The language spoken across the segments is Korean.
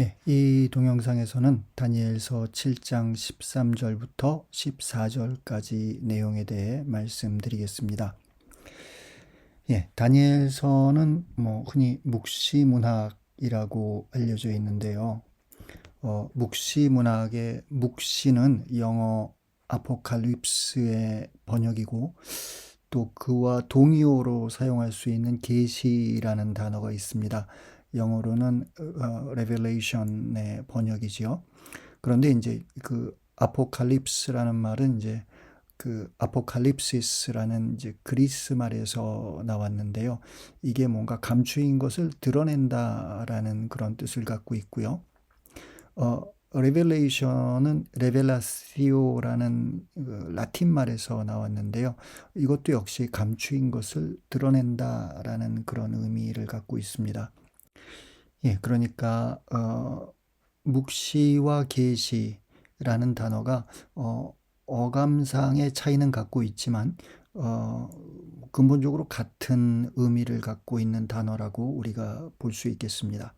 예, 이 동영상에서는 다니엘서 7장 13절부터 14절까지 내용에 대해 말씀드리겠습니다. 예, 다니엘서는 뭐 흔히 묵시 문학이라고 알려져 있는데요. 어, 묵시 문학의 묵시는 영어 아포칼립스의 번역이고 또 그와 동의어로 사용할 수 있는 계시라는 단어가 있습니다. 영어로는 어, revelation의 번역이지요. 그런데 이제 그 아포칼립스라는 말은 이제 그 아포칼립시스라는 이제 그리스 말에서 나왔는데요. 이게 뭔가 감추인 것을 드러낸다라는 그런 뜻을 갖고 있고요. 어, 레벨레이션은 레벨라시오라는 그 라틴 말에서 나왔는데요. 이것도 역시 감추인 것을 드러낸다라는 그런 의미를 갖고 있습니다. 예, 그러니까 어, 묵시와 계시라는 단어가 어, 어감상의 차이는 갖고 있지만 어, 근본적으로 같은 의미를 갖고 있는 단어라고 우리가 볼 수 있겠습니다.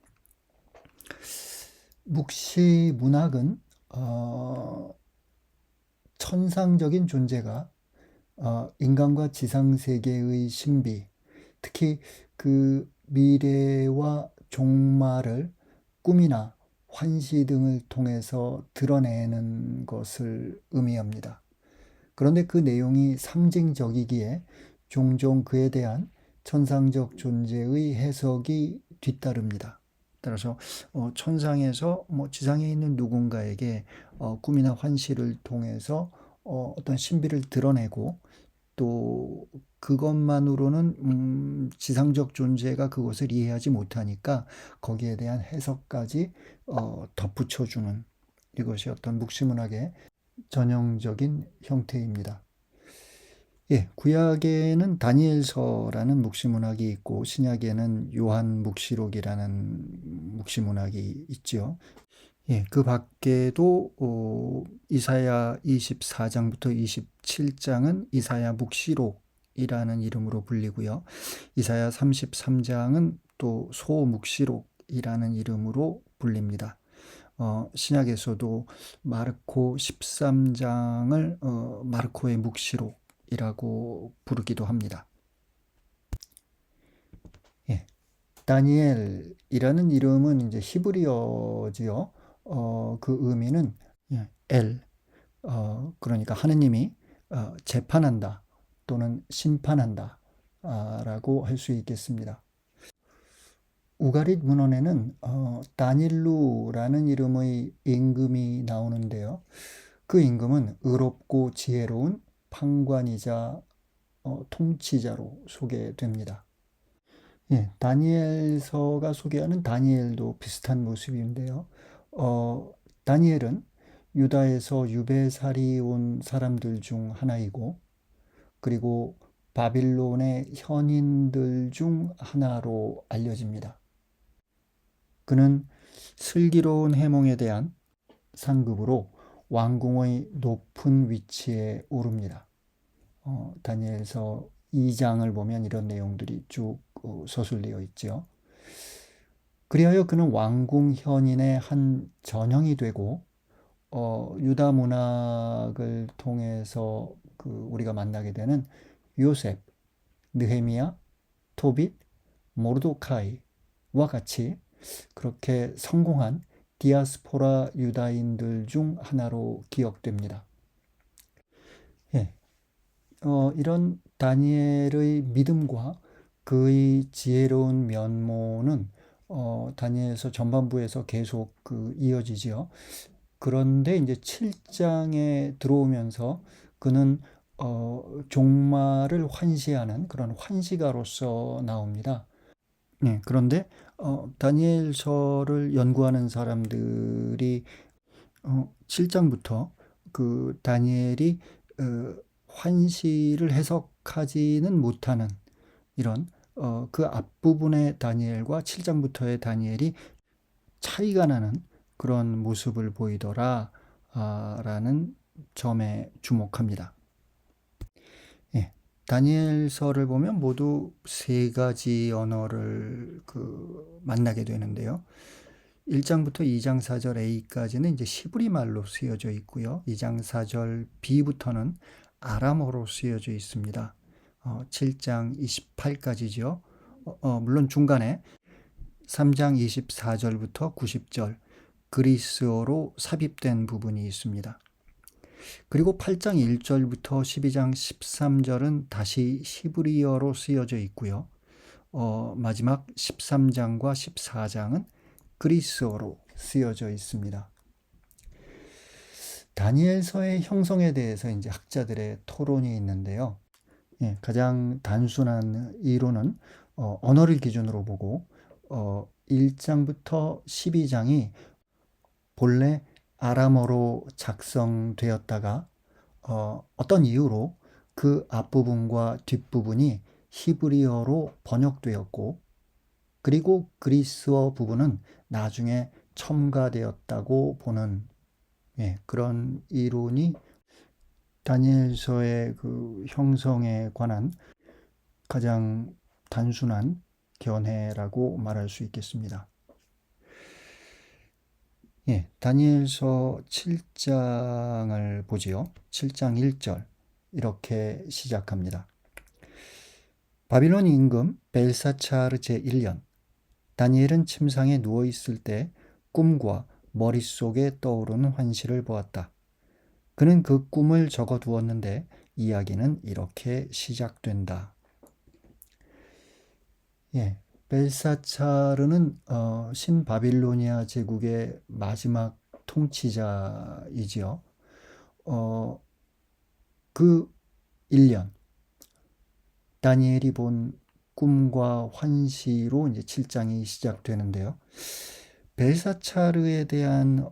묵시 문학은 어, 천상적인 존재가 어, 인간과 지상 세계의 신비, 특히 그 미래와 종말을 꿈이나 환시 등을 통해서 드러내는 것을 의미합니다. 그런데 그 내용이 상징적이기에 종종 그에 대한 천상적 존재의 해석이 뒤따릅니다. 따라서 어, 천상에서 뭐 지상에 있는 누군가에게 어, 꿈이나 환시를 통해서 어, 어떤 신비를 드러내고 또 그것만으로는 음, 지상적 존재가 그것을 이해하지 못하니까 거기에 대한 해석까지 어, 덧붙여주는 이것이 어떤 묵시문학의 전형적인 형태입니다. 예, 구약에는 다니엘서라는 묵시문학이 있고 신약에는 요한 묵시록이라는 묵시문학이 있죠. 예, 그 밖에도 어, 이사야 24장부터 27장은 이사야 묵시록 이라는 이름으로 불리고요. 이사야 33장은 또 소묵시록이라는 이름으로 불립니다. 어, 신약에서도 마르코 13장을 어, 마르코의 묵시록이라고 부르기도 합니다. 예, 다니엘이라는 이름은 이제 히브리어지요. 어, 그 의미는 예, 엘, 어, 그러니까 하느님이 어, 재판한다 또는 심판한다 아, 라고 할 수 있겠습니다. 우가릿 문헌에는 어, 다닐루라는 이름의 임금이 나오는데요. 그 임금은 의롭고 지혜로운 판관이자 어, 통치자로 소개됩니다. 예, 다니엘서가 소개하는 다니엘도 비슷한 모습인데요. 어, 다니엘은 유다에서 유배살이 온 사람들 중 하나이고, 그리고 바빌론의 현인들 중 하나로 알려집니다. 그는 슬기로운 해몽에 대한 상급으로 왕궁의 높은 위치에 오릅니다. 어, 다니엘서 2장을 보면 이런 내용들이 쭉 어, 서술되어 있죠. 그리하여 그는 왕궁 현인의 한 전형이 되고 어, 유다 문학을 통해서 그 우리가 만나게 되는 요셉, 느헤미야, 토빗, 모르도카이와 같이 그렇게 성공한 디아스포라 유다인들 중 하나로 기억됩니다. 예. 어, 이런 다니엘의 믿음과 그의 지혜로운 면모는 어, 다니엘서 전반부에서 계속 그 이어지지요. 그런데 이제 7장에 들어오면서 그는 어, 종말을 환시하는 그런 환시가로서 나옵니다. 네, 그런데 어, 다니엘서를 연구하는 사람들이 어, 7장부터 그 다니엘이 어, 환시를 해석하지는 못하는 이런 어, 그 앞부분의 다니엘과 7장부터의 다니엘이 차이가 나는 그런 모습을 보이더라 아, 라는 점에 주목합니다. 예, 다니엘서를 보면 모두 세 가지 언어를 그 만나게 되는데요. 1장부터 2장 4절 A까지는 이제 시브리 말로 쓰여져 있고요. 2장 4절 B부터는 아람어로 쓰여져 있습니다. 어, 7장 28까지죠. 어, 어, 물론 중간에 3장 24절부터 90절 그리스어로 삽입된 부분이 있습니다. 그리고 8장 1절부터 12장 13절은 다시 히브리어로 쓰여져 있고요. 어, 마지막 13장과 14장은 그리스어로 쓰여져 있습니다. 다니엘서의 형성에 대해서 이제 학자들의 토론이 있는데요. 예, 가장 단순한 이론은 어, 언어를 기준으로 보고 어, 1장부터 12장이 본래 아람어로 작성되었다가 어, 어떤 이유로 그 앞부분과 뒷부분이 히브리어로 번역되었고 그리고 그리스어 부분은 나중에 첨가되었다고 보는 예, 그런 이론이 다니엘서의 그 형성에 관한 가장 단순한 견해라고 말할 수 있겠습니다. 예, 다니엘서 7장을 보지요. 7장 1절 이렇게 시작합니다. 바빌론 임금 벨사차르 제1년 다니엘은 침상에 누워 있을 때 꿈과 머릿속에 떠오르는 환시를 보았다. 그는 그 꿈을 적어 두었는데 이야기는 이렇게 시작된다. 예, 벨사차르는 어, 신바빌로니아 제국의 마지막 통치자이지요. 어, 그 1년 다니엘이 본 꿈과 환시로 이제 7장이 시작되는데요. 벨사차르에 대한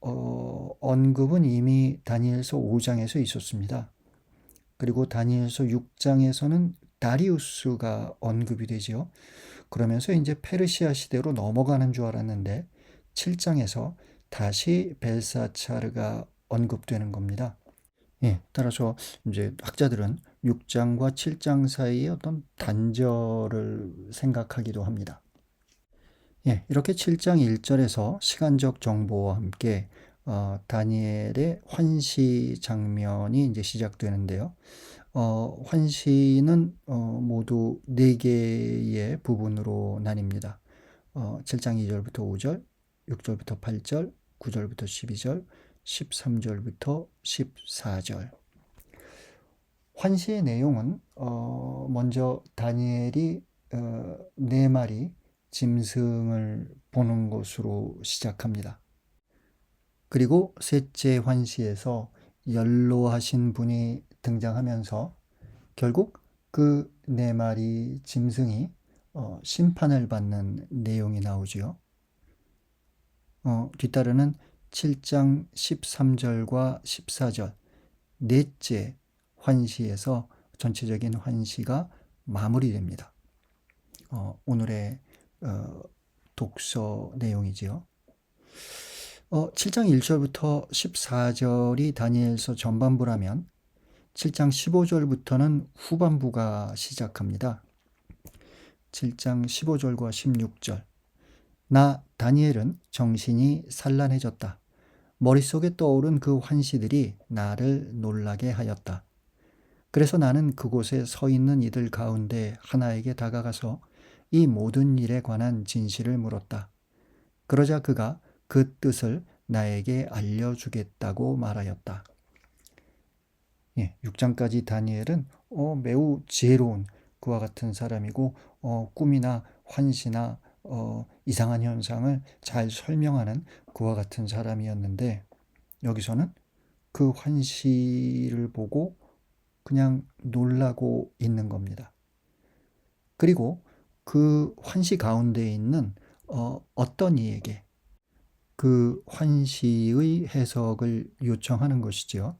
어, 언급은 이미 다니엘서 5장에서 있었습니다. 그리고 다니엘서 6장에서는 다리우스가 언급이 되지요. 그러면서 이제 페르시아 시대로 넘어가는 줄 알았는데 7장에서 다시 벨사차르가 언급되는 겁니다. 예, 따라서 이제 학자들은 6장과 7장 사이의 어떤 단절을 생각하기도 합니다. 예, 이렇게 7장 1절에서 시간적 정보와 함께 어, 다니엘의 환시 장면이 이제 시작되는데요. 어, 환시는 어, 모두 네 개의 부분으로 나뉩니다. 어, 7장 2절부터 5절, 6절부터 8절, 9절부터 12절, 13절부터 14절. 환시의 내용은 어, 먼저 다니엘이 어, 네 마리 짐승을 보는 것으로 시작합니다. 그리고 셋째 환시에서 연로하신 분이 등장하면서 결국 그 네 마리 짐승이 어, 심판을 받는 내용이 나오지요. 어, 뒤따르는 7장 13절과 14절 넷째 환시에서 전체적인 환시가 마무리됩니다. 어, 오늘의 어, 독서 내용이지요. 어, 7장 1절부터 14절이 다니엘서 전반부라면 7장 15절부터는 후반부가 시작합니다. 7장 15절과 16절. 나 다니엘은 정신이 산란해졌다. 머릿속에 떠오른 그 환시들이 나를 놀라게 하였다. 그래서 나는 그곳에 서 있는 이들 가운데 하나에게 다가가서 이 모든 일에 관한 진실을 물었다. 그러자 그가 그 뜻을 나에게 알려주겠다고 말하였다. 예, 6장까지 다니엘은 어, 매우 지혜로운 그와 같은 사람이고 어, 꿈이나 환시나 어, 이상한 현상을 잘 설명하는 그와 같은 사람이었는데 여기서는 그 환시를 보고 그냥 놀라고 있는 겁니다. 그리고 그 환시 가운데 있는 어, 어떤 이에게 그 환시의 해석을 요청하는 것이지요.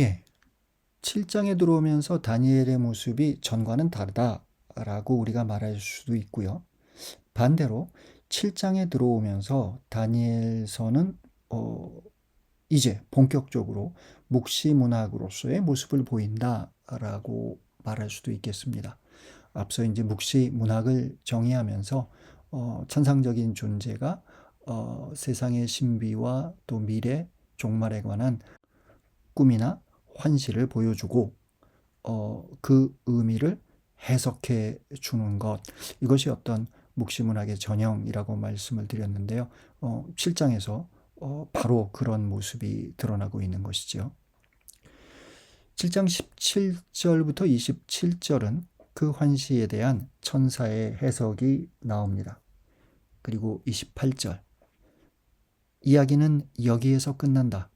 예. 7장에 들어오면서 다니엘의 모습이 전과는 다르다라고 우리가 말할 수도 있고요. 반대로 7장에 들어오면서 다니엘서는 어, 이제 본격적으로 묵시 문학으로서의 모습을 보인다라고 말할 수도 있겠습니다. 앞서 이제 묵시 문학을 정의하면서 어, 천상적인 존재가 어, 세상의 신비와 또 미래, 종말에 관한 꿈이나 환시를 보여주고 어, 그 의미를 해석해 주는 것 이것이 어떤 묵시문학의 전형이라고 말씀을 드렸는데요. 어, 7장에서 어, 바로 그런 모습이 드러나고 있는 것이죠. 7장 17절부터 27절은 그 환시에 대한 천사의 해석이 나옵니다. 그리고 28절 이야기는 여기에서 끝난다.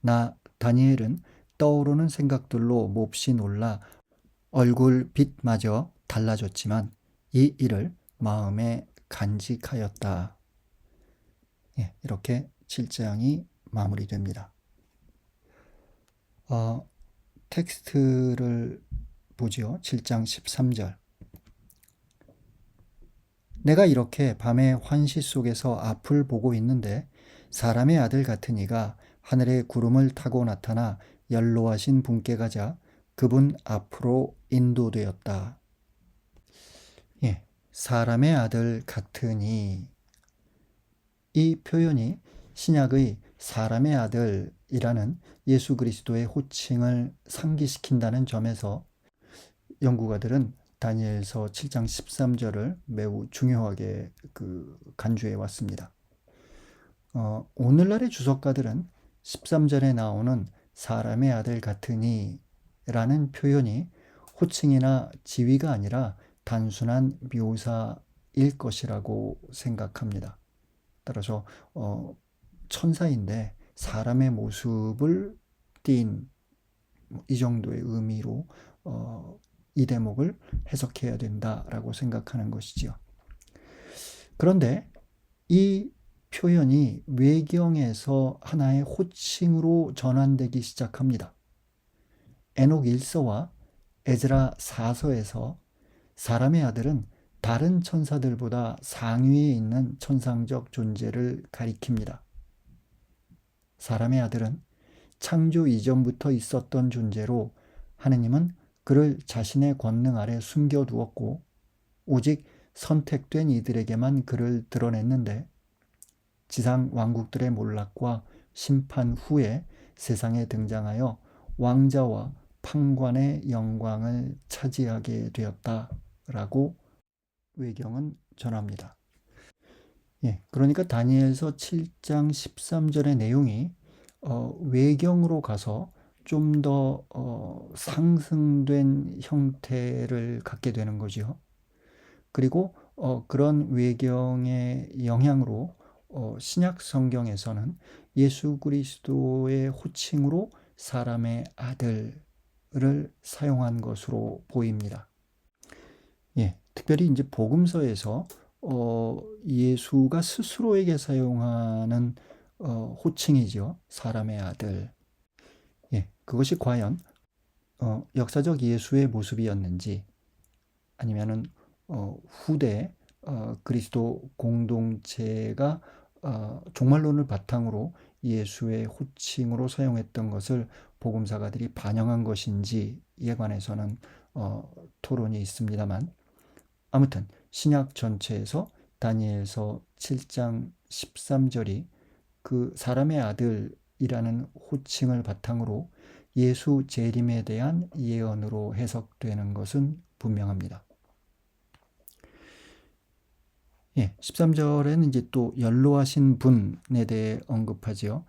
나 다니엘은 떠오르는 생각들로 몹시 놀라 얼굴 빛마저 달라졌지만 이 일을 마음에 간직하였다. 예, 이렇게 7장이 마무리됩니다. 어, 텍스트를 보지요. 7장 13절. 내가 이렇게 밤의 환시 속에서 앞을 보고 있는데 사람의 아들 같은 이가 하늘의 구름을 타고 나타나 연로하신 분께 가자 그분 앞으로 인도되었다. 예, 사람의 아들 같으니 이 표현이 신약의 사람의 아들이라는 예수 그리스도의 호칭을 상기시킨다는 점에서 연구가들은 다니엘서 7장 13절을 매우 중요하게 그 간주해 왔습니다. 어, 오늘날의 주석가들은 13절에 나오는 사람의 아들 같으니 라는 표현이 호칭이나 지위가 아니라 단순한 묘사일 것이라고 생각합니다. 따라서 어, 천사인데 사람의 모습을 띈 이 정도의 의미로 어, 이 대목을 해석해야 된다라고 생각하는 것이지요. 그런데 이 표현이 외경에서 하나의 호칭으로 전환되기 시작합니다. 에녹 1서와 에즈라 4서에서 사람의 아들은 다른 천사들보다 상위에 있는 천상적 존재를 가리킵니다. 사람의 아들은 창조 이전부터 있었던 존재로 하느님은 그를 자신의 권능 아래 숨겨두었고 오직 선택된 이들에게만 그를 드러냈는데 지상 왕국들의 몰락과 심판 후에 세상에 등장하여 왕자와 판관의 영광을 차지하게 되었다라고 외경은 전합니다. 예, 그러니까 다니엘서 7장 13절의 내용이 어, 외경으로 가서 좀더 어, 상승된 형태를 갖게 되는 거지요. 그리고 어, 그런 외경의 영향으로 어, 신약 성경에서는 예수 그리스도의 호칭으로 사람의 아들을 사용한 것으로 보입니다. 예, 특별히 이제 복음서에서 어, 예수가 스스로에게 사용하는 어, 호칭이죠. 사람의 아들. 예, 그것이 과연 어, 역사적 예수의 모습이었는지 아니면은 어, 후대 어, 그리스도 공동체가 어, 종말론을 바탕으로 예수의 호칭으로 사용했던 것을 복음사가들이 반영한 것인지에 관해서는 어, 토론이 있습니다만 아무튼 신약 전체에서 다니엘서 7장 13절이 그 사람의 아들이라는 호칭을 바탕으로 예수 재림에 대한 예언으로 해석되는 것은 분명합니다. 예, 13절에는 이제 또 연로하신 분에 대해 언급하지요.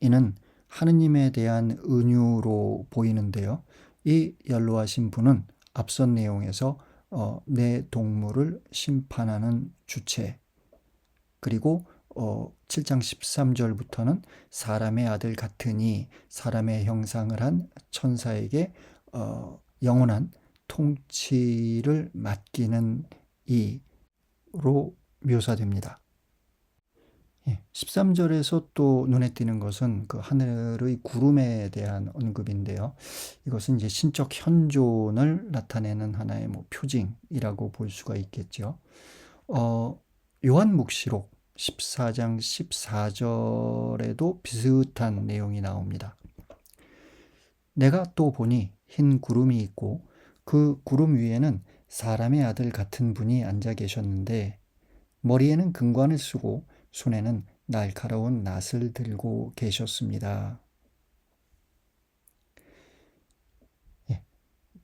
이는 하느님에 대한 은유로 보이는데요. 이 연로하신 분은 앞선 내용에서 어, 내 동물을 심판하는 주체 그리고 어, 7장 13절부터는 사람의 아들 같으니 사람의 형상을 한 천사에게 어, 영원한 통치를 맡기는 이 로 묘사됩니다. 예, 13절에서 또 눈에 띄는 것은 그 하늘의 구름에 대한 언급인데요. 이것은 이제 신적 현존을 나타내는 하나의 뭐 표징이라고 볼 수가 있겠죠. 어, 요한묵시록 14장 14절에도 비슷한 내용이 나옵니다. 내가 또 보니 흰 구름이 있고 그 구름 위에는 사람의 아들 같은 분이 앉아 계셨는데 머리에는 금관을 쓰고 손에는 날카로운 낫을 들고 계셨습니다. 예,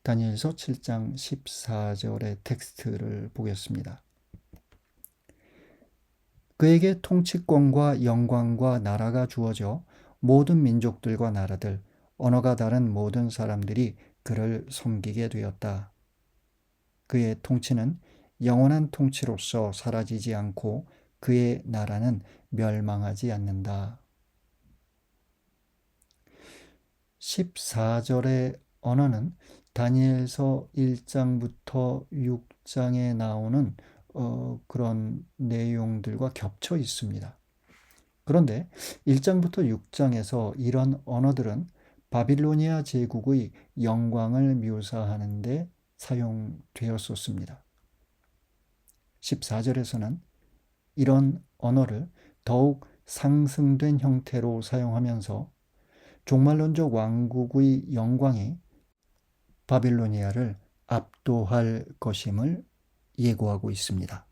다니엘서 7장 14절의 텍스트를 보겠습니다. 그에게 통치권과 영광과 나라가 주어져 모든 민족들과 나라들, 언어가 다른 모든 사람들이 그를 섬기게 되었다. 그의 통치는 영원한 통치로서 사라지지 않고 그의 나라는 멸망하지 않는다. 14절의 언어는 다니엘서 1장부터 6장에 나오는 어, 그런 내용들과 겹쳐 있습니다. 그런데 1장부터 6장에서 이런 언어들은 바빌로니아 제국의 영광을 묘사하는데 사용되었었습니다. 14절에서는 이런 언어를 더욱 상승된 형태로 사용하면서 종말론적 왕국의 영광이 바빌로니아를 압도할 것임을 예고하고 있습니다.